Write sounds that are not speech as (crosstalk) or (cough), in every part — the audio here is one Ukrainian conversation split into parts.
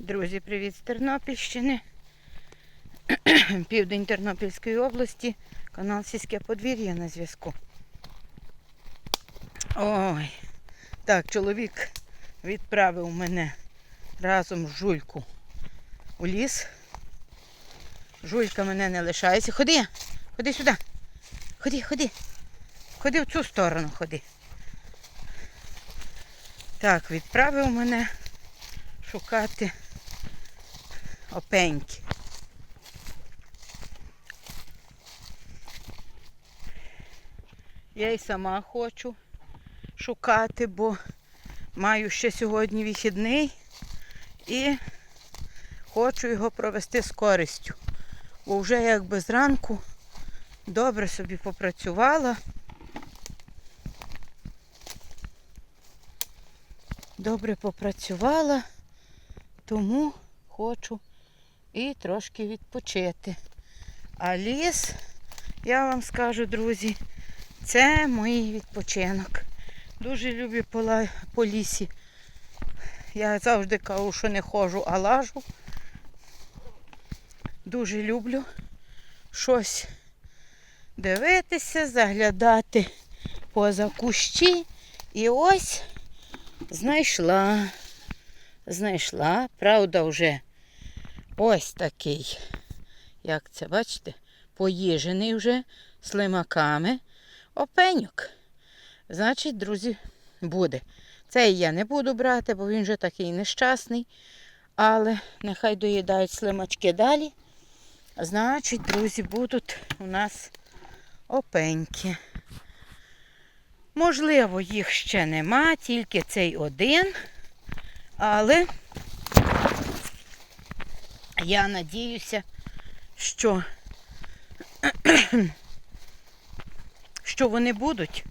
Друзі, привіт з Тернопільщини. Південь Тернопільської області. Канал Сільське подвір'я на зв'язку. Ой. Так, чоловік відправив мене разом з жульку у ліс. Жулька мене не лишається. Ходи, ходи сюди. Ходи, ходи. Ходи в цю сторону, ходи. Так, відправив мене шукати опеньки. Я й сама хочу шукати, бо маю ще сьогодні вихідний і хочу його провести з користю. Бо вже якби зранку добре собі попрацювала. Добре попрацювала, тому хочу і трошки відпочити. А ліс, я вам скажу, друзі, це мій відпочинок. Дуже люблю по, ла- по лісі. Я завжди кажу, що не ходжу, а лажу. Дуже люблю щось дивитися, заглядати поза кущі. І ось знайшла. Знайшла, правда, вже ось такий, як це, бачите, поїжений вже слимаками опеньок. Значить, друзі, буде. Цей я не буду брати, бо він вже такий нещасний. Але нехай доїдають слимачки далі. Значить, друзі, будуть у нас опеньки. Можливо, їх ще нема, тільки цей один. Але я надіюся, що, (clears throat) що вони будуть.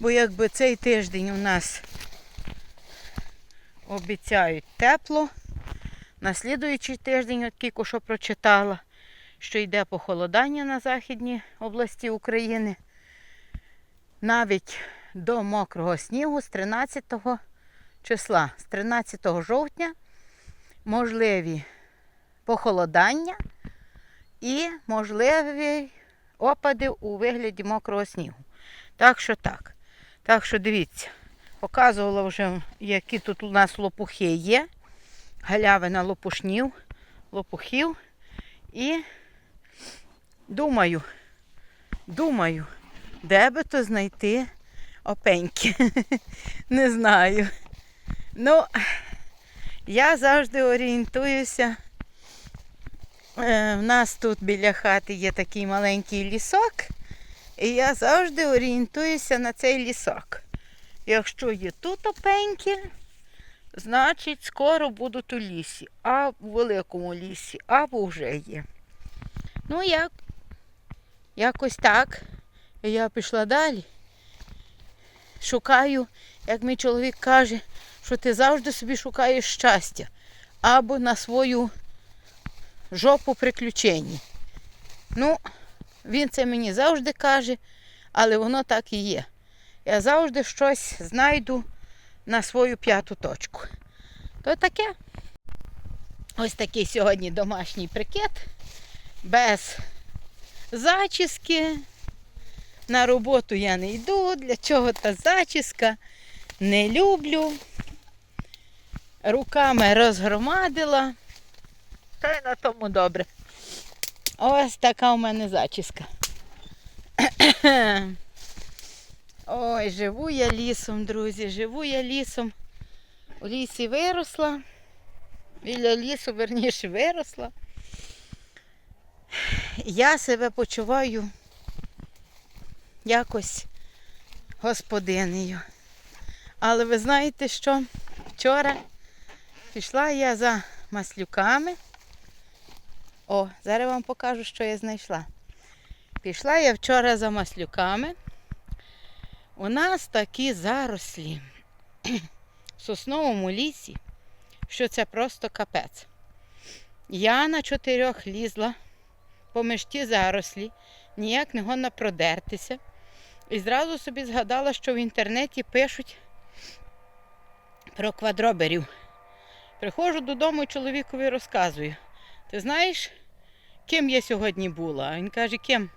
Бо якби цей тиждень у нас обіцяють тепло, на слідуючий тиждень, от тільки що прочитала, що йде похолодання на західній області України. Навіть до мокрого снігу з 13 числа, з 13 жовтня можливі похолодання і можливі опади у вигляді мокрого снігу. Так що так. Так що дивіться, показувала вже, які тут у нас лопухи є. Галявина лопушнів, лопухів. І думаю, думаю, де би то знайти опеньки. (laughs) Не знаю. Ну, я завжди орієнтуюся. Е, В нас тут біля хати є такий маленький лісок, і я завжди орієнтуюся на цей лісок. Якщо є тут опеньки, значить скоро будуть у лісі, а у великому лісі, або вже є. Ну, як, якось так. І я пішла далі. Шукаю, як мій чоловік каже, що ти завжди собі шукаєш щастя або на свою жопу приключень. Ну, він це мені завжди каже, але воно так і є. Я завжди щось знайду на свою п'яту точку. То таке. Ось такий сьогодні домашній прикет. Без зачіски. На роботу я не йду. Для чого та зачіска? Не люблю. Руками розгромадила. Та й на тому добре. Ось така у мене зачіска. (coughs) Ой, живу я лісом, друзі, живу я лісом. У лісі виросла. Біля лісу, верніше, виросла. Я себе почуваю якось господинею. Але ви знаєте що? Вчора пішла я за маслюками. О, зараз вам покажу, що я знайшла. Пішла я вчора за маслюками. У нас такі зарослі в сосновому лісі, що це просто капець. Я на чотирьох лізла поміж ті зарослі, ніяк не гона продертися. І зразу собі згадала, що в інтернеті пишуть про квадроберів. Приходжу додому чоловікові розказую. Ти знаєш, ким я сьогодні була? А він каже, ким?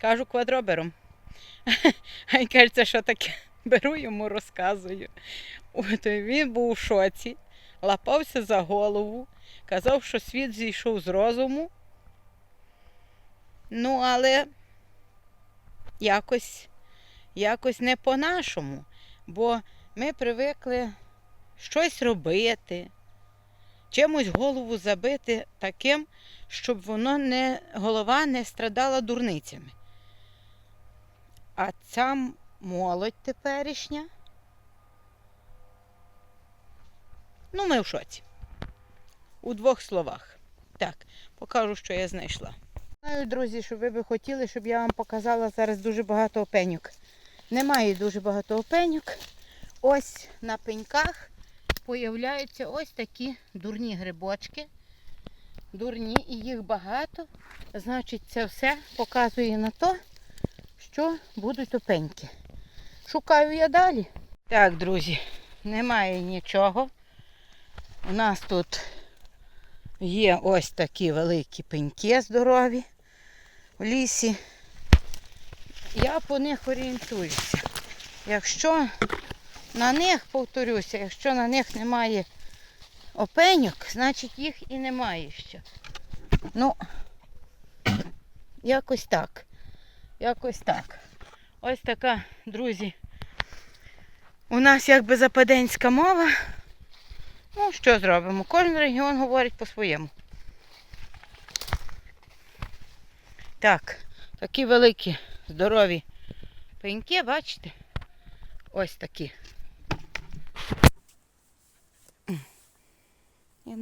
Кажу, квадробером. (laughs) А він каже, це що таке? (laughs) Беру йому, розказую. Він був у шоці, лапався за голову, казав, що світ зійшов з розуму. Ну, але якось, якось не по-нашому, бо ми привикли щось робити, чимось голову забити таким, щоб воно не, голова не страдала дурницями. А ця молодь теперішня. Ну, ми в шоці. У двох словах. Так, покажу, що я знайшла. Знаю, друзі, що ви би хотіли, щоб я вам показала зараз дуже багато опеньок. Немає дуже багато опеньок. Ось на пеньках появляються ось такі дурні грибочки. Дурні і їх багато. Значить, це все показує на то, що будуть опеньки. Шукаю я далі. Так, друзі, немає нічого. У нас тут є ось такі великі пеньки здорові в лісі. Я по них орієнтуюся. Якщо на них, повторюся, якщо на них немає опеньок, значить їх і немає ще. Ну, якось так. Якось так. Ось така, друзі. У нас якби западенська мова. Ну, що зробимо? Кожен регіон говорить по-своєму. Так, такі великі, здорові пеньки, бачите? Ось такі.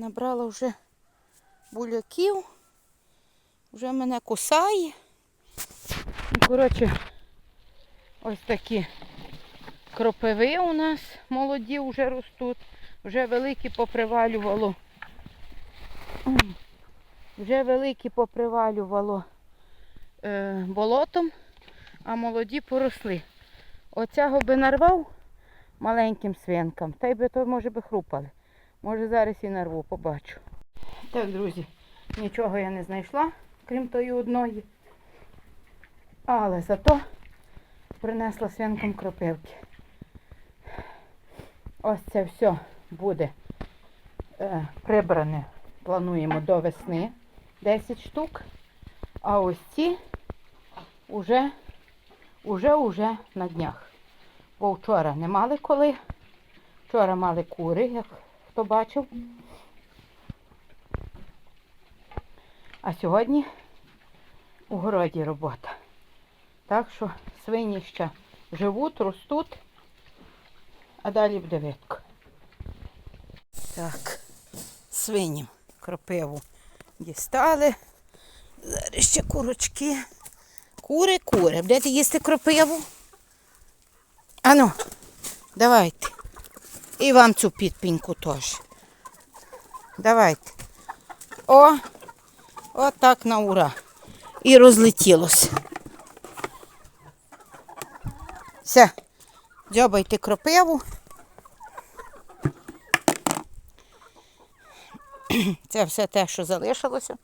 Набрала вже буляків, вже мене кусає. Ну, Коротше, ось такі кропиви у нас молоді вже ростуть. Вже великі попривалювало. Вже великі попривалювало е, болотом, а молоді поросли. Оцього би нарвав маленьким свинкам, та й би то, може би хрупали. Може зараз і нарву, побачу. Так, друзі, нічого я не знайшла, крім тої одної. Але зато принесла свинкам кропивки. Ось це все буде е, прибране, плануємо до весни 10 штук. А ось ці уже, уже, уже на днях. Бо вчора не мали коли. Вчора мали кури, як хто бачив. А сьогодні у городі робота. Так що свині ще живуть, ростуть, а далі буде видко. Так, свиням кропиву дістали. Зараз ще курочки. Кури, кури. Будете їсти кропиву? Ану, давайте. І вам цю підпіньку теж. Давайте. О, отак на ура. І розлетілося. Все, дзьобайте кропиву. (clears throat) Це все те, що залишилося.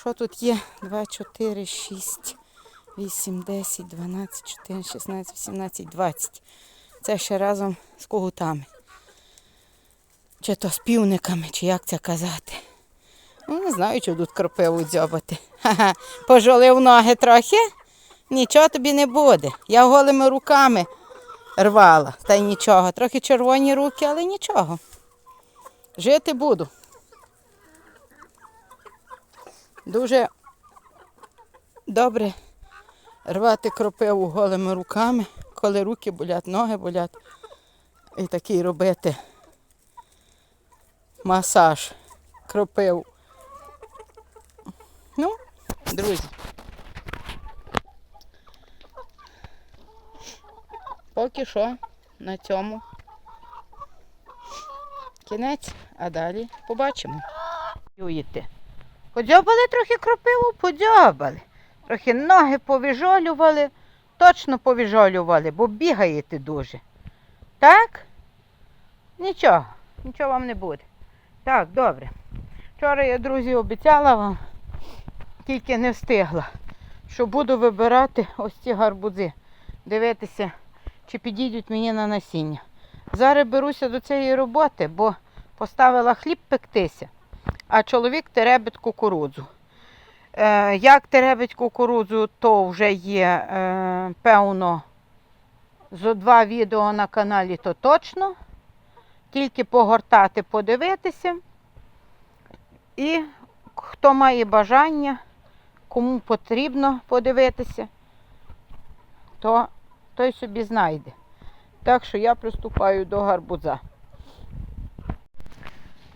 Що тут є? 2, 4, 6, 8, 10, 12, 14, 16, 18, 20. Це ще разом з когутами. Чи то з півниками, чи як це казати. Ну, не знаю, чи тут кропиву дзьобати. Ха-ха. Пожолив ноги трохи. Нічого тобі не буде. Я голими руками рвала, та й нічого. Трохи червоні руки, але нічого. Жити буду. Дуже добре рвати кропиву голими руками, коли руки болять, ноги болять. І такий робити масаж кропив. Ну, друзі. Поки що на цьому кінець, а далі побачимо. Чуєте? Подзьобали трохи кропиву, подзьобали. Трохи ноги повіжолювали, точно повіжолювали, бо бігаєте дуже. Так? Нічого, нічого вам не буде. Так, добре. Вчора я, друзі, обіцяла вам, тільки не встигла, що буду вибирати ось ці гарбузи. Дивитися, чи підійдуть мені на насіння. Зараз беруся до цієї роботи, бо поставила хліб пектися, а чоловік теребить кукурудзу. Е, як теребить кукурудзу, то вже є, е, певно, зо два відео на каналі, то точно. Тільки погортати, подивитися. І хто має бажання, кому потрібно подивитися, то той собі знайде. Так що я приступаю до гарбуза.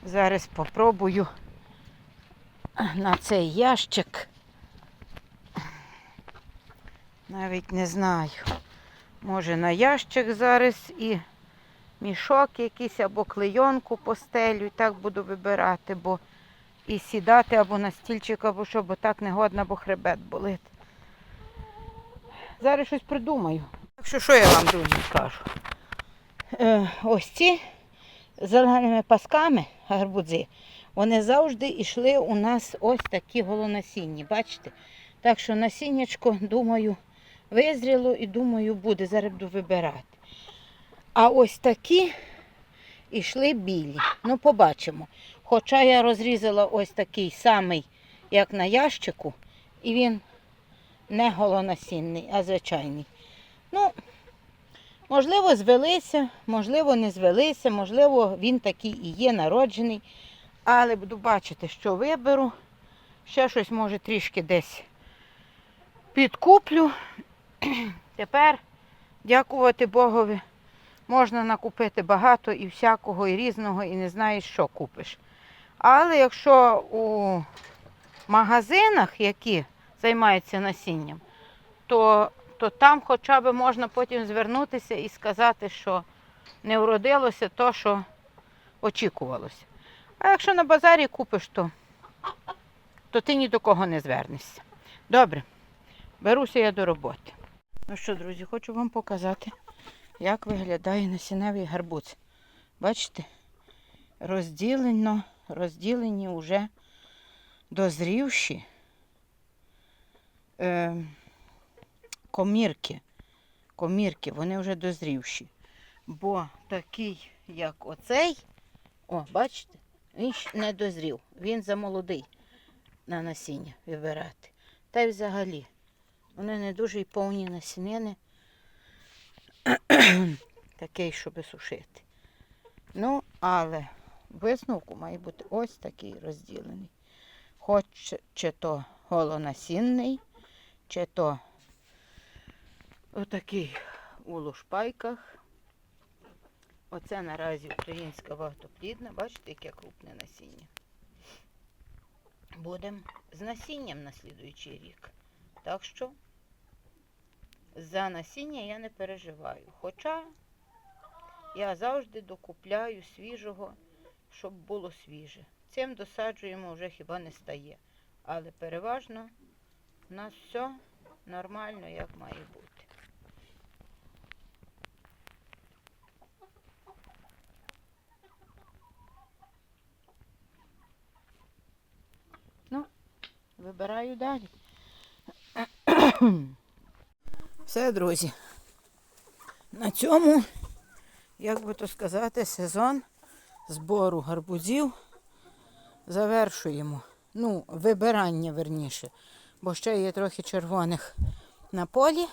Зараз попробую на цей ящик. Навіть не знаю. Може на ящик зараз і мішок якийсь або клейонку постелю, і так буду вибирати, бо і сідати або на стільчик, або що, бо так не годно, бо хребет болить. Зараз щось придумаю. Так що що я вам, друзі, скажу? Е, ось ці зеленими пасками гарбузи, вони завжди йшли у нас ось такі голонасінні, бачите? Так що насіннячко, думаю, визріло і думаю, буде. Зараз вибирати. А ось такі йшли білі. Ну, побачимо. Хоча я розрізала ось такий самий, як на ящику, і він не голонасінний, а звичайний. Ну, можливо, звелися, можливо, не звелися, можливо, він такий і є народжений. Але буду бачити, що виберу. Ще щось, може, трішки десь підкуплю. (clears throat) Тепер, дякувати Богові, можна накупити багато і всякого, і різного, і не знаєш, що купиш. Але якщо у магазинах, які займаються насінням, то, то там хоча б можна потім звернутися і сказати, що не вродилося то, що очікувалося. А якщо на базарі купиш, то, то ти ні до кого не звернешся. Добре, беруся я до роботи. Ну що, друзі, хочу вам показати, як виглядає насінневий гарбуз. Бачите? Розділено, розділені вже дозрівші е, комірки. Комірки, вони вже дозрівші. Бо такий, як оцей, о, бачите, він ще не дозрів. Він замолодий на насіння вибирати. Та й взагалі, вони не дуже й повні насінини. (clears throat) Такий, щоб сушити. Ну, але висновку має бути ось такий розділений. Хоч чи то голонасінний, чи то отакий у лушпайках. Оце наразі українська багатоплідна. Бачите, яке крупне насіння. Будемо з насінням на слідуючий рік. Так що за насіння я не переживаю. Хоча я завжди докупляю свіжого, щоб було свіже. Цим досаджуємо вже хіба не стає. Але переважно у нас все нормально, як має бути. Ну, вибираю далі. Все, друзі. На цьому, як би то сказати, сезон збору гарбузів завершуємо. Ну, вибирання верніше. Бо ще є трохи червоних на полі,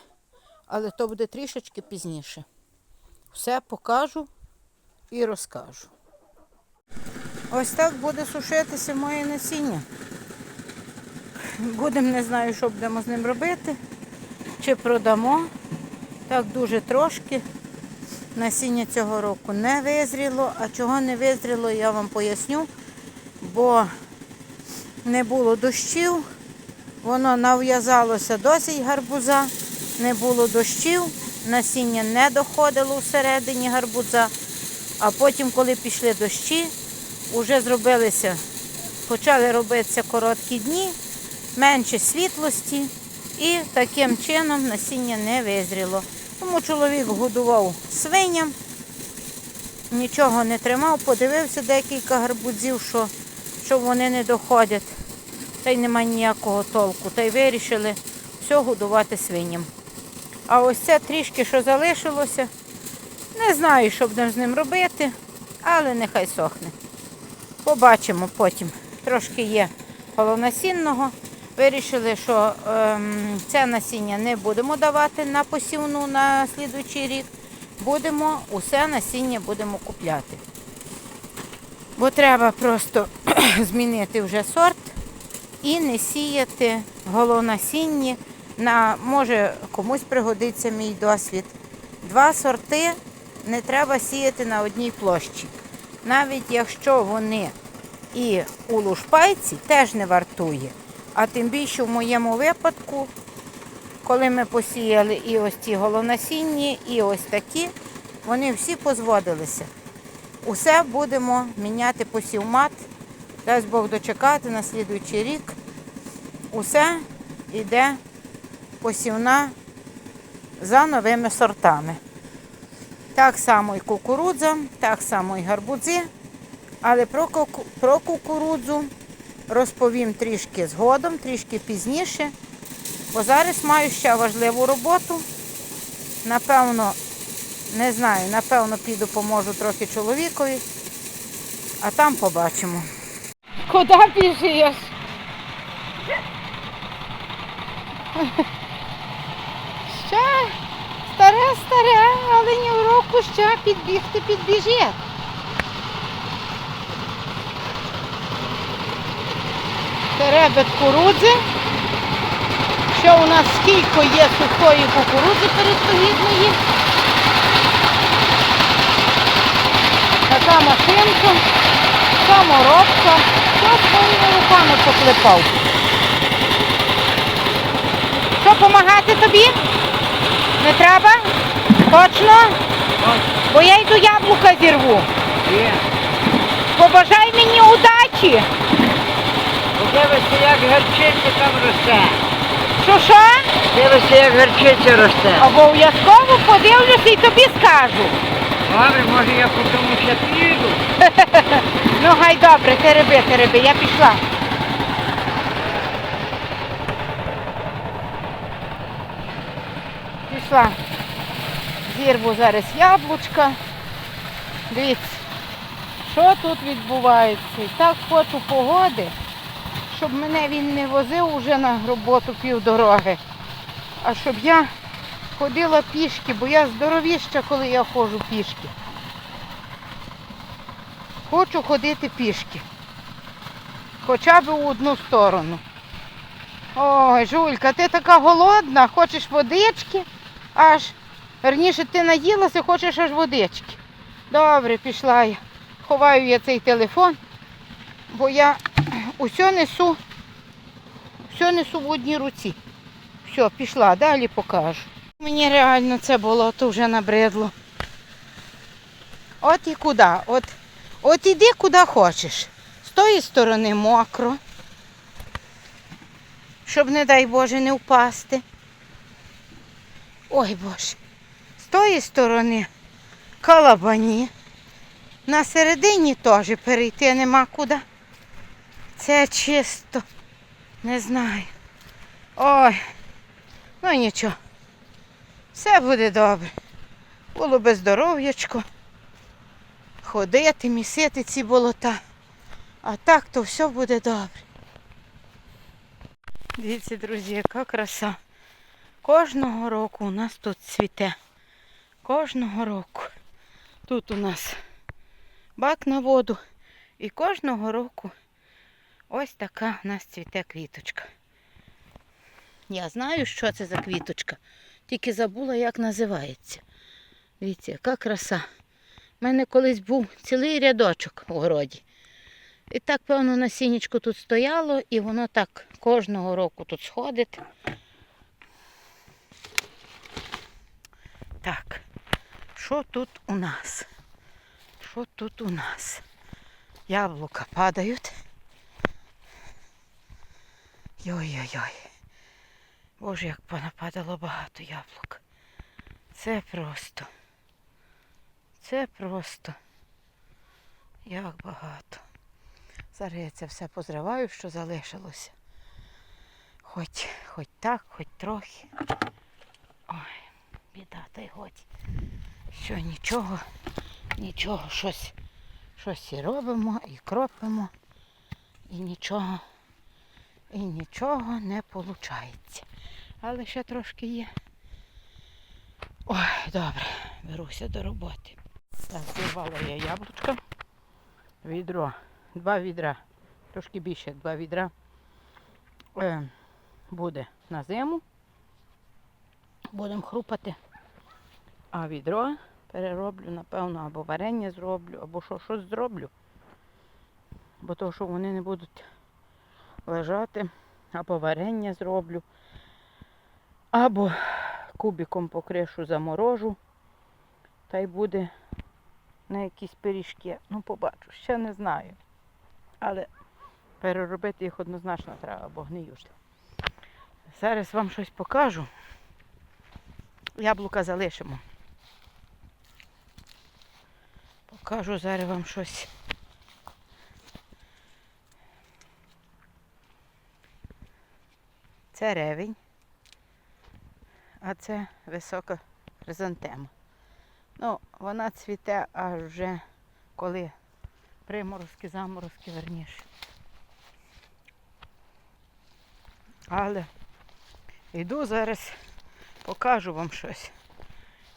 але то буде трішечки пізніше. Все покажу і розкажу. Ось так буде сушитися моє насіння. Будемо, не знаю, що будемо з ним робити. Чи продамо. Так дуже трошки. Насіння цього року не визріло. А чого не визріло, я вам поясню. Бо не було дощів, воно нав'язалося досить гарбуза, не було дощів, насіння не доходило всередині гарбуза. А потім, коли пішли дощі, вже зробилися, почали робитися короткі дні, менше світлості і таким чином насіння не визріло. Тому чоловік годував свиням нічого не тримав, подивився декілька гарбузів, що, що вони не доходять. Та й нема ніякого толку. Та й вирішили все годувати свиням. А ось це трішки, що залишилося, не знаю, що будемо з ним робити, але нехай сохне. Побачимо потім. Трошки є полонасінного. Вирішили, що ем, це насіння не будемо давати на посівну на слідуючий рік. Будемо усе насіння будемо купляти. Бо треба просто (clears throat) змінити вже сорт і не сіяти голонасінні. На, може комусь пригодиться мій досвід. Два сорти не треба сіяти на одній площі. Навіть якщо вони і у лушпайці теж не вартує. А тим більше в моєму випадку, коли ми посіяли і ось ці голонасінні, і ось такі, вони всі позводилися. Усе будемо міняти посівмат. Дасть Бог дочекати на слідуючий рік. Усе йде посівна за новими сортами. Так само і кукурудза, так само і гарбузи. Але про, куку- про кукурудзу розповім трішки згодом, трішки пізніше. Бо зараз маю ще важливу роботу. Напевно, не знаю, напевно, піду поможу трохи чоловікові, а там побачимо. Куди біжиш? Ще старе, старе, але ні в року ще підбігти підбіжить. Теребет кукурудзи. Що у нас скільки є сухої кукурудзи передповідної. Така машинка, саморобка. Що своїми руками поклепав. Що, допомагати тобі? Не треба? Точно? Бо я йду яблука зірву. Побажай мені удачі. Дивися, як гарчиця там росте. Що що? Дивися, як гарчиця росте. Обов'язково подивлюся і тобі скажу. Добре, може я по тому ще піду. (laughs) Ну гай добре, тереби, тереби, я пішла. Пішла. Зірву зараз яблучка. Дивіться, що тут відбувається. І так хочу погоди, щоб мене він не возив уже на роботу півдороги. А щоб я ходила пішки, бо я здоровіща, коли я ходжу пішки. Хочу ходити пішки. Хоча б у одну сторону. Ой, Жулька, ти така голодна, хочеш водички, аж верніше ти наїлася, хочеш аж водички. Добре, пішла я. Ховаю я цей телефон, бо я усе несу, все несу в одній руці. Все, пішла, далі покажу. Мені реально це болото вже набридло. От і куди? От, от іди куди хочеш. З тої сторони мокро, щоб, не дай Боже, не впасти. Ой Боже. З тої сторони калабані. На середині теж перейти нема куди. Це чисто. Не знаю. Ой, ну нічого. Все буде добре. Було би здоров'ячко. Ходити, місити ці болота. А так то все буде добре. Дивіться, друзі, яка краса. Кожного року у нас тут цвіте. Кожного року. Тут у нас бак на воду. І кожного року ось така у нас цвіте квіточка. Я знаю, що це за квіточка, тільки забула, як називається. Дивіться, яка краса. У мене колись був цілий рядочок у городі. І так, певно, насіннячко тут стояло, і воно так кожного року тут сходить. Так, що тут у нас? Що тут у нас? Яблука падають. Йой-йой-йой. Боже, як понападало багато яблук. Це просто. Це просто. як багато. Зараз я це все позриваю, що залишилося. Хоч, хоч так, хоч трохи. Ой, біда, та й годі. Що нічого, нічого, щось, щось і робимо, і кропимо, і нічого, і нічого не виходить. Але ще трошки є. Ой, добре, беруся до роботи. Так, зірвала я яблучка. Відро. Два відра. Трошки більше, два відра. Е, буде на зиму. Будемо хрупати. А відро перероблю, напевно, або варення зроблю, або що, щось зроблю. Бо то, що вони не будуть лежати, або варення зроблю, або кубиком покришу заморожу. Та й буде на якісь пиріжки. Ну, побачу, ще не знаю. Але переробити їх однозначно треба, бо гниють. Зараз вам щось покажу. Яблука залишимо. Покажу зараз вам щось. Це ревень, а це висока хризантема. Ну, вона цвіте аж вже коли приморозки, заморозки верніше. Але йду зараз, покажу вам щось.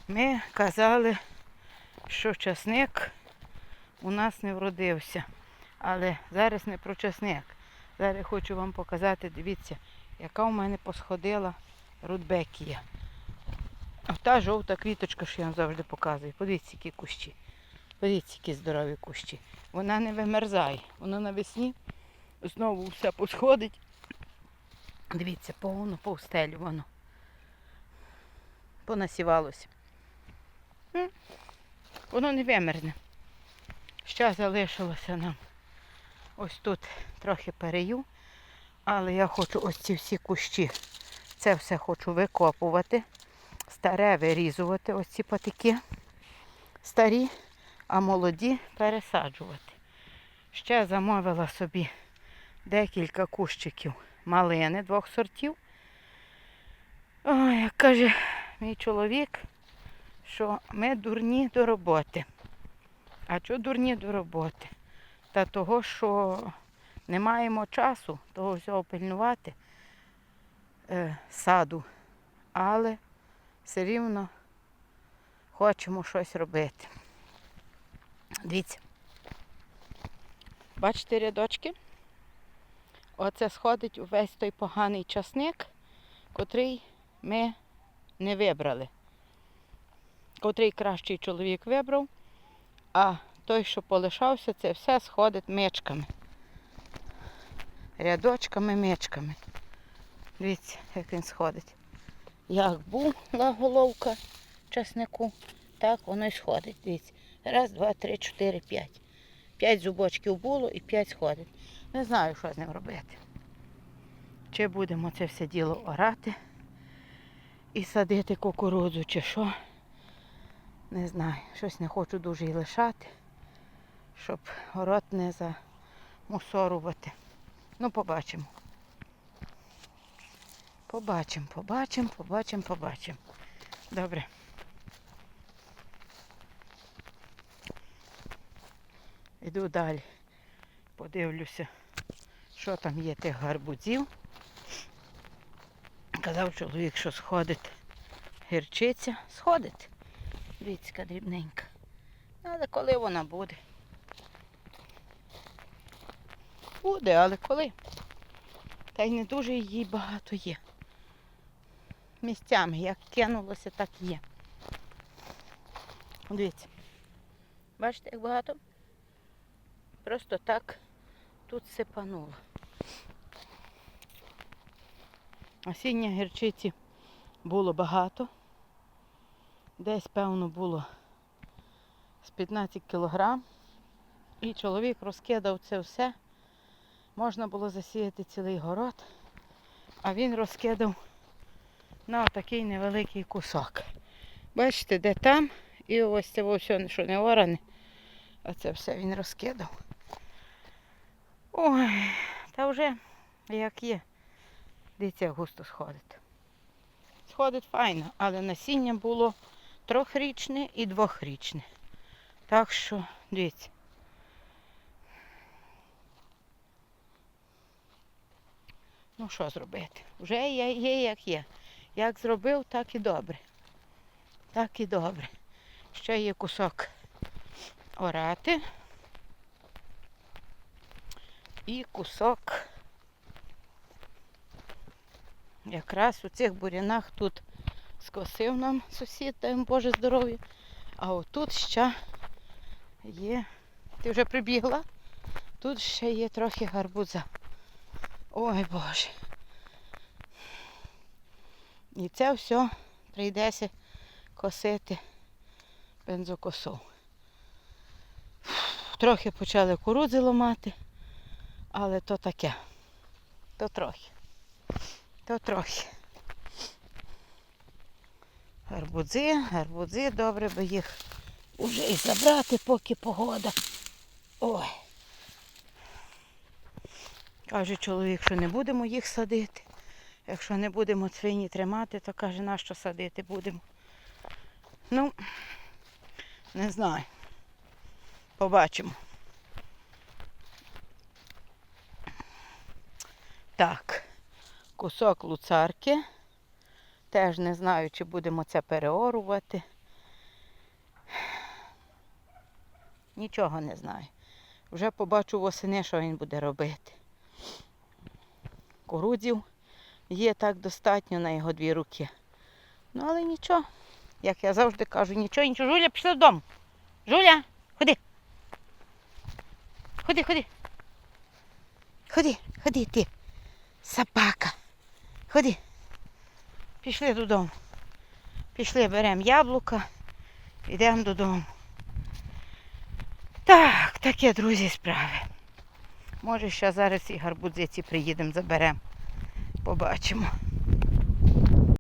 Ми казали, що часник у нас не вродився. Але зараз не про часник. Зараз хочу вам показати, дивіться, яка у мене посходила рудбекія. Та жовта квіточка, що я вам завжди показую. Подивіться, які кущі. Подивіться, які здорові кущі. Вона не вимерзає. Вона навесні знову все посходить. Дивіться, повно повстелю воно. Понасівалося. Воно не вимерзне. Ще залишилося нам ось тут трохи перею. Але я хочу ось ці всі кущі. Це все хочу викопувати старе вирізувати, ось ці патики старі, а молоді пересаджувати. Ще замовила собі декілька кущиків малини двох сортів. Ой, як каже мій чоловік, що ми дурні до роботи. А чого дурні до роботи? Та того, що не маємо часу того всього пильнувати е, саду. Але все рівно хочемо щось робити. Дивіться. Бачите рядочки? Оце сходить увесь той поганий часник, котрий ми не вибрали. Котрий кращий чоловік вибрав, а той, що полишався, це все сходить мечками. Рядочками, мечками. Дивіться, як він сходить. Як була головка часнику, так воно й сходить. Дивіться. Раз, два, три, чотири, п'ять. П'ять зубочків було і п'ять сходить. Не знаю, що з ним робити. Чи будемо це все діло орати і садити кукурудзу, чи що. Не знаю. Щось не хочу дуже і лишати, щоб город не замусорувати. Ну, побачимо. Побачимо, побачимо, побачимо, побачимо. Добре. Іду далі. Подивлюся, що там є тих гарбузів. Казав чоловік, що сходить гірчиця. Сходить. Дивіться, дрібненька. Але коли вона буде? Буде, але коли? Та й не дуже її багато є. Місцями, як кинулося, так є. Дивіться. Бачите, як багато? Просто так тут сипануло. Осіння гірчиці було багато. Десь, певно, було з 15 кілограм. І чоловік розкидав це все. Можна було засіяти цілий город, а він розкидав на такий невеликий кусок. Бачите, де там, і ось це все, що не оране, Оце все він розкидав. Ой, та вже як є. Дивіться, густо сходить. Сходить файно, але насіння було трьохрічне і двохрічне. Так що, дивіться. Ну що зробити? Вже є, є як є. Як зробив, так і добре. Так і добре. Ще є кусок орати. І кусок якраз у цих бурянах тут скосив нам сусід, дай Боже здоров'я. А отут ще є. Ти вже прибігла? Тут ще є трохи гарбуза. Ой Боже. І це все прийдеться косити бензокосу. Трохи почали курудзи ламати, але то таке. То трохи. То трохи. Гарбузи, гарбузи, добре би їх уже і забрати, поки погода. Ой. Каже чоловік, що не будемо їх садити. Якщо не будемо свині тримати, то каже, на що садити будемо. Ну, не знаю. Побачимо. Так, кусок луцарки. Теж не знаю, чи будемо це переорувати. Нічого не знаю. Вже побачу восени, що він буде робити. Курудзів є так достатньо на його дві руки. Ну, але нічого. Як я завжди кажу, нічого, нічого. Жуля, пішли додому. Жуля, ходи. Ходи, ходи. Ходи, ходи ти. Собака. Ходи. Пішли додому. Пішли, беремо яблука, йдемо додому. Так, таке, друзі, справи. Може, ще зараз і гарбузиці приїдемо, заберемо. Побачимо.